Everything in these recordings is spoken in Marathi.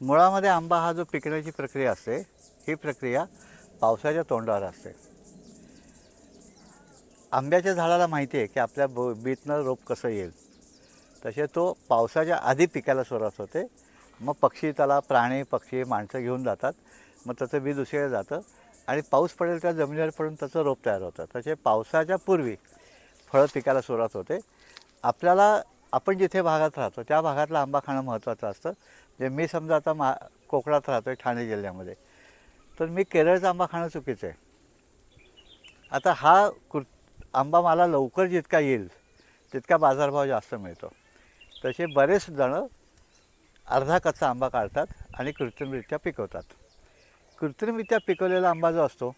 मुळामध्ये आंबा हा जो पिकण्याची प्रक्रिया असते ही प्रक्रिया पावसाच्या तोंडावर असते. आंब्याच्या झाडाला माहिती आहे की आपल्या ब बीतनं रोप कसं येईल. तसे तो पावसाच्या आधी पिकायला सुरुवात होते. मग पक्षी त्याला प्राणी पक्षी माणसं घेऊन जातात. मग त्याचं बी दुसरीकडे जातं. आणि पाऊस पडेल त्या जमिनीवर पडून त्याचं रोप तयार होतं. तसे पावसाच्या पूर्वी फळं पिकायला सुरुवात होते. आपल्याला आपण जिथे भागात राहतो त्या भागातला आंबा खाणं महत्त्वाचं असतं. जे मी समजा आता मा कोकणात राहतो आहे ठाणे जिल्ह्यामध्ये. तर मी केरळचा आंबा खाणं चुकीचं आहे. आता हा कृ आंबा मला लवकर जितका येईल तितका बाजारभाव जास्त मिळतो. तसे बरेच जणं अर्धा कच्चा आंबा काढतात आणि कृत्रिमरित्या पिकवतात. कृत्रिमरित्या पिकवलेला आंबा जो असतो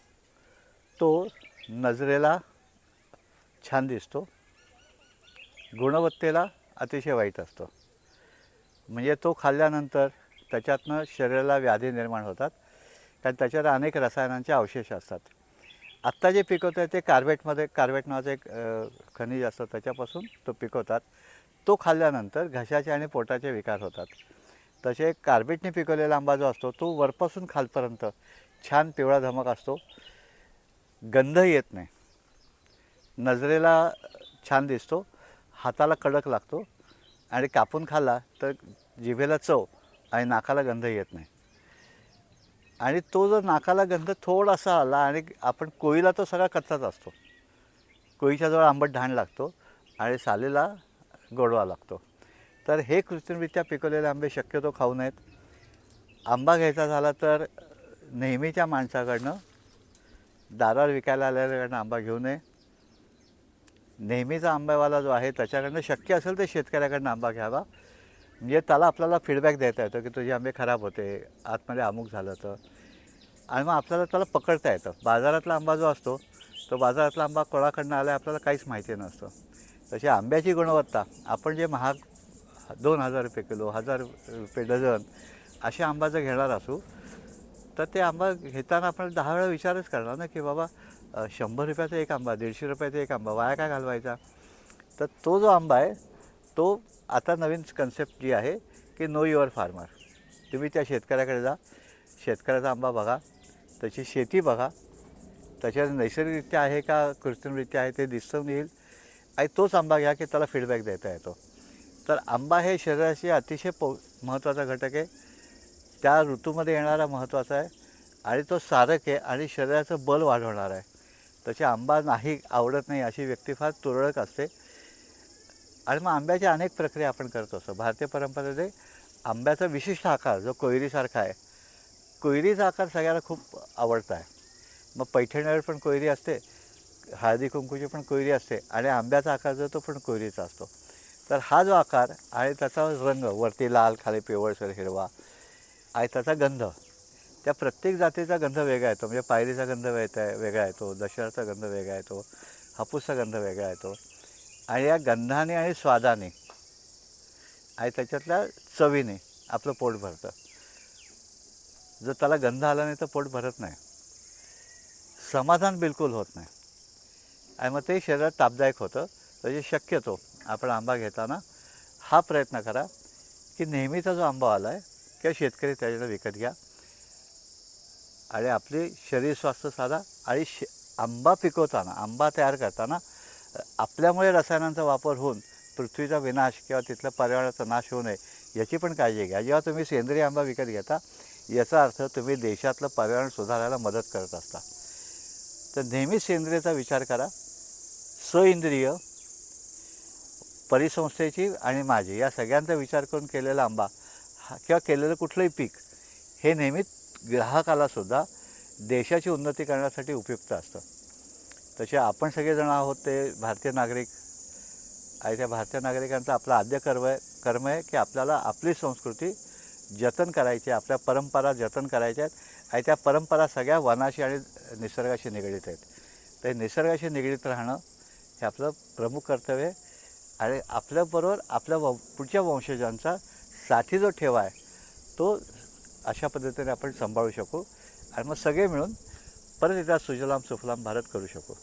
तो नजरेला छान दिसतो. गुणवत्तेला अतिशय वाईट असतो. म्हणजे तो खाल्ल्यानंतर त्याच्यातनं शरीराला व्याधी निर्माण होतात. कारण त्याच्यात अनेक रसायनांचे अवशेष असतात. आत्ता जे पिकवतात ते कार्बेटमध्ये कार्बेट नावाचं एक खनिज असतं त्याच्यापासून तो पिकवतात. तो खाल्ल्यानंतर घशाचे आणि पोटाचे विकार होतात. तसे कार्बेटने पिकवलेला आंबा जो असतो तो वरपासून खालपर्यंत छान पिवळा धमक असतो. गंध येत नाही. नजरेला छान दिसतो. हाताला कडक लागतो आणि कापून खाल्ला तर जिभेला चव आणि नाकाला गंध येत नाही. आणि तो जर नाकाला गंध थोडासा आला आणि आपण कोळीला तो सगळा कच्चाच असतो. कोळीच्या जवळ आंबट ढाण लागतो आणि सालीला गोडवा लागतो. तर हे कृत्रिमरित्या पिकवलेले आंबे शक्यतो खाऊ नयेत. आंबा घ्यायचा झाला तर नेहमीच्या माणसाकडनं दारावर विकायला आलेल्याकडनं आंबा घेऊ नये. नेहमीचा आंब्यावाला जो आहे त्याच्याकडनं शक्य असेल तर शेतकऱ्याकडनं आंबा घ्यावा. म्हणजे त्याला आपल्याला फीडबॅक देता येतो की तुझे आंबे खराब होते आतमध्ये अमुक झालं तर आणि मग आपल्याला त्याला पकडता येतं. बाजारातला आंबा जो असतो तो बाजारातला आंबा कोणाकडनं आला आपल्याला काहीच माहिती नसतं. तशी आंब्याची गुणवत्ता आपण जे महाग दोन हजार रुपये किलो हजार रुपये डझन असे आंबा जर घेणार असू तर ते आंबा घेताना आपण दहा वेळा विचारच करणार ना की बाबा शंभर रुपयाचा एक आंबा दीडशे रुपयाचा एक आंबा वाया काय घालवायचा? तर तो जो आंबा आहे तो आता नवीन कन्सेप्ट जी आहे की नो युअर फार्मर तुम्ही त्या शेतकऱ्याकडे जा. शेतकऱ्याचा आंबा बघा. त्याची शेती बघा. त्याच्यात नैसर्गिकरित्या आहे का कृत्रिमरित्या आहे ते दिसून येईल. आणि तोच आंबा घ्या की त्याला फीडबॅक देता येतो. तर आंबा हे शरीराशी अतिशय पौ महत्त्वाचा घटक आहे. त्या ऋतूमध्ये येणारा महत्त्वाचा आहे. आणि तो सारक आहे आणि शरीराचं बल वाढवणार आहे. तसे आंबा नाही आवडत नाही अशी व्यक्ती फार तुरळक असते. आणि मग आंब्याच्या अनेक प्रक्रिया आपण करत. असतो भारतीय परंपरेमध्ये आंब्याचा विशिष्ट आकार जो कोयरीसारखा आहे. कोयरीचा आकार सगळ्याला खूप आवडता आहे. मग पैठणीवर पण कोयरी असते हळदी कुंकूची पण कोयरी असते आणि आंब्याचा आकार जो तो पण कोयरीचा असतो. तर हा जो आकार आणि त्याचा रंग वरती लाल खाली पिवळसर हिरवा आणि त्याचा गंध त्या प्रत्येक जातीचा गंध वेगळा येतो. म्हणजे पायरीचा गंध वेगळा वेगळा येतो दशहराचा गंध वेगळा येतो हापूसचा गंध वेगळा येतो. आणि या गंधाने आणि स्वादाने आणि त्याच्यातल्या चवीने आपलं पोट भरतं. जर त्याला गंध आला नाही तर पोट भरत नाही. समाधान बिलकुल होत नाही. आणि मग ते शरीरात तापदायक होतं. म्हणजे शक्यतो आपण आंबा घेताना हा प्रयत्न करा की नेहमीचा जो आंबा आला आहे किंवा शेतकरी त्याच्यात विकत घ्या. आणि आपले शरीर स्वास्थ्य साधा आणि शे आंबा पिकवताना आंबा तयार करताना आपल्यामुळे रसायनांचा वापर होऊन पृथ्वीचा विनाश किंवा तिथल्या पर्यावरणाचा नाश होऊ नये याची पण काळजी घ्या. जेव्हा तुम्ही सेंद्रिय आंबा विकत घेता याचा अर्थ तुम्ही देशातलं पर्यावरण सुधारायला मदत करत असता. तर नेहमी सेंद्रियचा विचार करा. स्वइंद्रिय परिसंस्थेची आणि माझी या सगळ्यांचा विचार करून केलेला आंबा हा किंवा केलेलं कुठलंही पीक हे नेहमी ग्राहकाला सुद्धा देशाची उन्नती करण्यासाठी उपयुक्त असतं. तसे आपण सगळेजण आहोत ते भारतीय नागरिक. आणि त्या भारतीय नागरिकांचा आपला आद्य कर्म आहे कर्म आहे की आपल्याला आपली संस्कृती जतन करायची आहे, आपल्या परंपरा जतन करायच्या आहेत आणि त्या परंपरा सगळ्या वनाशी आणि निसर्गाशी निगडीत आहेत. तर निसर्गाशी निगडीत राहणं हे आपलं प्रमुख कर्तव्य आहे. आणि आपल्याबरोबर आपल्या व पुढच्या वंशजांचा साठी जो ठेवा आहे तो अशा पद्धतीने आपण सांभाळू शकू आणि मग सगळे मिळून परत एकदा सुजलाम सुफलाम भारत करू शकू.